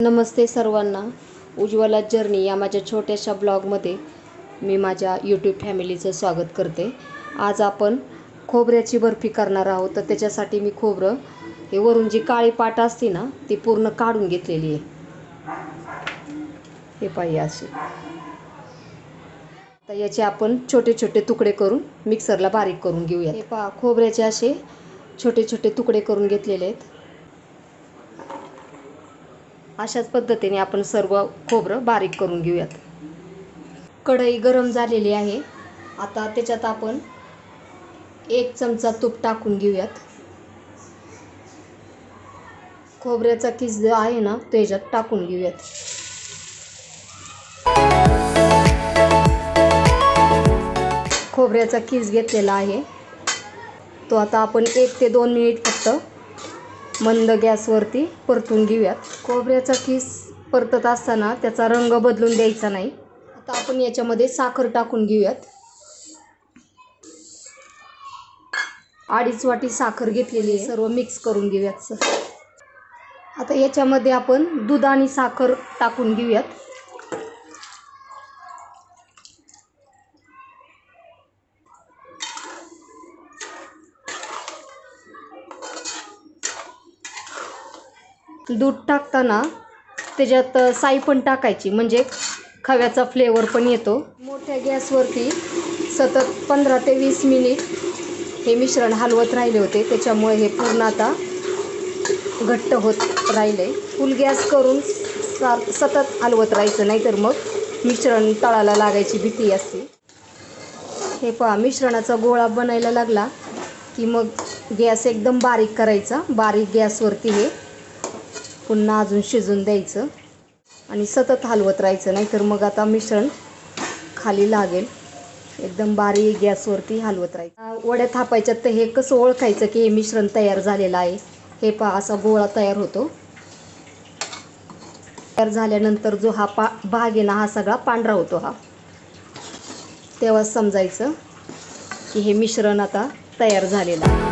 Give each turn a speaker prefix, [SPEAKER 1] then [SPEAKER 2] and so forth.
[SPEAKER 1] नमस्ते सर्वांना. उज्ज्वला जर्नी या माझ्या छोट्याशा ब्लॉगमध्ये मी माझ्या यूट्यूब फॅमिलीचं स्वागत करते. आज आपण खोबऱ्याची बर्फी करणार आहोत. तर त्याच्यासाठी मी खोबरं हे वरून जी काळी पाट असते ना ती पूर्ण काढून घेतलेली आहे. हे पाहिजे अशी तर याचे आपण छोटे छोटे तुकडे करून मिक्सरला बारीक करून घेऊया हे पहा खोबऱ्याचे असे छोटे छोटे तुकडे करून घेतलेले आहेत. अशाच पद्धतीने आपण सर्व खोबरं बारीक करून घेऊयात. कढई गरम झालेली आहे. आता त्याच्यात आपण एक चमचा तूप टाकून घेऊयात. खोबऱ्याचा किस जो आहे ना तो याच्यात टाकून घेऊयात. खोबऱ्याचा किस घेतलेला आहे. तो आता आपण एक ते दोन मिनिट फक्त मंद गॅसवरती परतून घेऊयात. खोबऱ्याचा किस परतत असताना त्याचा रंग बदलून द्यायचा नाही. आता आपण याच्यामध्ये साखर टाकून घेऊयात. अडीच वाटी साखर घेतलेली आहे. सर्व मिक्स करून घेऊयात सर आता याच्यामध्ये आपण दूध आणि साखर टाकून घेऊयात. दूध टाकताना त्याच्यात साई पण टाकायची. म्हणजे खव्याचा फ्लेवर पण येतो. मोठ्या गॅसवरती सतत पंधरा ते वीस मिनिट हे मिश्रण हलवत राहिले होते. त्याच्यामुळे हे पूर्ण आता घट्ट होत राहिले. फुल गॅस करून सा सतत हलवत राहायचं. नाहीतर मग मिश्रण तळाला लागायची भीती असते. हे पहा मिश्रणाचा गोळा बनायला लागला की मग गॅस एकदम बारीक करायचा. बारीक गॅसवरती हे पुन्हा अजून शिजून द्यायचं आणि सतत हलवत राहायचं नाहीतर मग आता मिश्रण खाली लागेल. एकदम बारीक गॅसवरती हलवत राहायचं. वड्या थापायच्यात तर हे कसं ओळखायचं की हे मिश्रण तयार झालेलं आहे? हे पहा असा गोळा तयार होतो. तयार झाल्यानंतर जो हा पा भाग आहे ना हा सगळा पांढरा होतो हा. तेव्हा समजायचं की हे मिश्रण आता तयार झालेलं आहे.